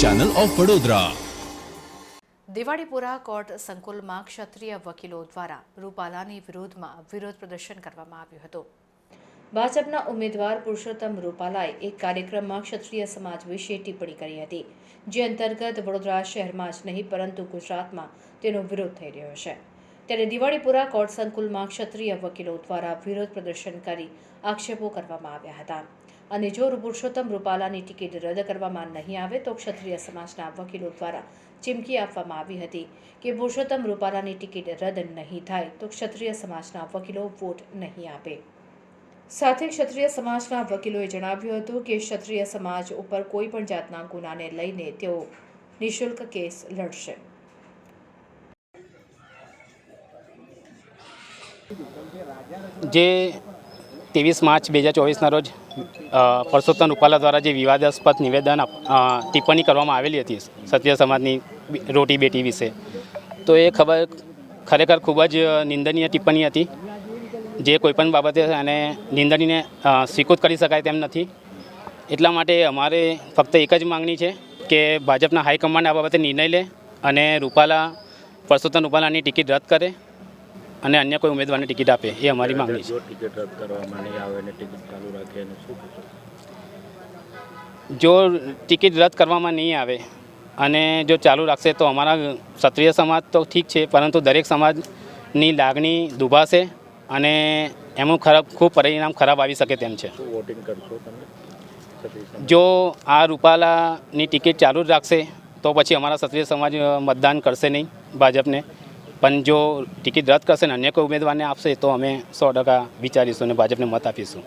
Channel of Vadodara Diwalipura court સંકુલમાં ક્ષત્રિય વકીલો દ્વારા રૂપાલાની વિરોધમાં વિરોધ પ્રદર્શન કરવામાં આવ્યું હતું. ભાજપના ઉમેદવાર પુરુષોત્તમ રૂપાલાએ એક કાર્યક્રમમાં ક્ષત્રિય સમાજ વિશે ટિપ્પણી કરી હતી. જે અંતર્ગત વડોદરા શહેરમાં જ નહીં, પરંતુ ગુજરાતમાં તેનો વિરોધ થઈ રહ્યો છે. ત્યારે દિવાળીપુરા કોર્ટ સંકુલમાં ક્ષત્રિય વકીલો દ્વારા વિરોધ પ્રદર્શન કરી આક્ષેપો કરવામાં આવ્યા હતા. અને જો પુરુષોત્તમ રૂપાલાની ટિકિટ રદ કરવામાં નહીં આવે, તો ક્ષત્રિય સમાજના વકીલો દ્વારા ચીમકી આપવામાં આવી હતી કે પુરુષોત્તમ રૂપાલાની ટિકિટ રદ નહીં થાય, તો ક્ષત્રિય સમાજના વકીલો વોટ નહીં આપે. સાથે ક્ષત્રિય સમાજના વકીલોએ જણાવ્યું હતું કે ક્ષત્રિય સમાજ ઉપર કોઈ પણ જાતના ગુનાને લઈને તેઓ નિઃશુલ્ક કેસ લડશે. જે ત્રેવીસ માર્ચ બે હજાર ચોવીસના રોજ પરસોત્તમ રૂપાલા દ્વારા જે વિવાદાસ્પદ નિવેદન ટિપ્પણી કરવામાં આવેલી હતી સત્ય સમાજની રોટી બેટી વિશે. તો એ ખબર, ખરેખર ખૂબ જ નિંદનીય ટિપ્પણી હતી. જે કોઈપણ બાબતે અને નિંદનીને સ્વીકૃત કરી શકાય તેમ નથી. એટલા માટે અમારે ફક્ત એક જ માંગણી છે કે ભાજપના હાઈકમાન્ડ આ બાબતે નિર્ણય લે અને રૂપાલા, પરસોત્તમ રૂપાલાની ટિકિટ રદ કરે. અને અન્ય કોઈ ઉમેદવારને ટિકિટ આપે એ અમારી માંગણી છે. જો ટિકિટ રદ કરવામાં નહીં આવે અને ટિકિટ ચાલુ રાખે અને શું જો ટિકિટ રદ કરવામાં નહીં આવે અને જો ચાલુ રાખશે તો અમારા ક્ષત્રિય સમાજ તો ઠીક છે પરંતુ દરેક સમાજની લાગણી દુભાશે અને એનું ખરાબ ખૂબ પરિણામ ખરાબ આવી શકે તેમ છે. વોટિંગ કરશો તમે? જો આ રૂપાલાની ટિકિટ ચાલુ જ રાખશે તો પછી અમારા ક્ષત્રિય સમાજ મતદાન કરશે નહીં ભાજપને. પણ જો ટિકિટ રદ કરશે ને અન્ય કોઈ ઉમેદવારને આપશે તો અમે સો ટકા વિચારીશું અને ભાજપને મત આપીશું.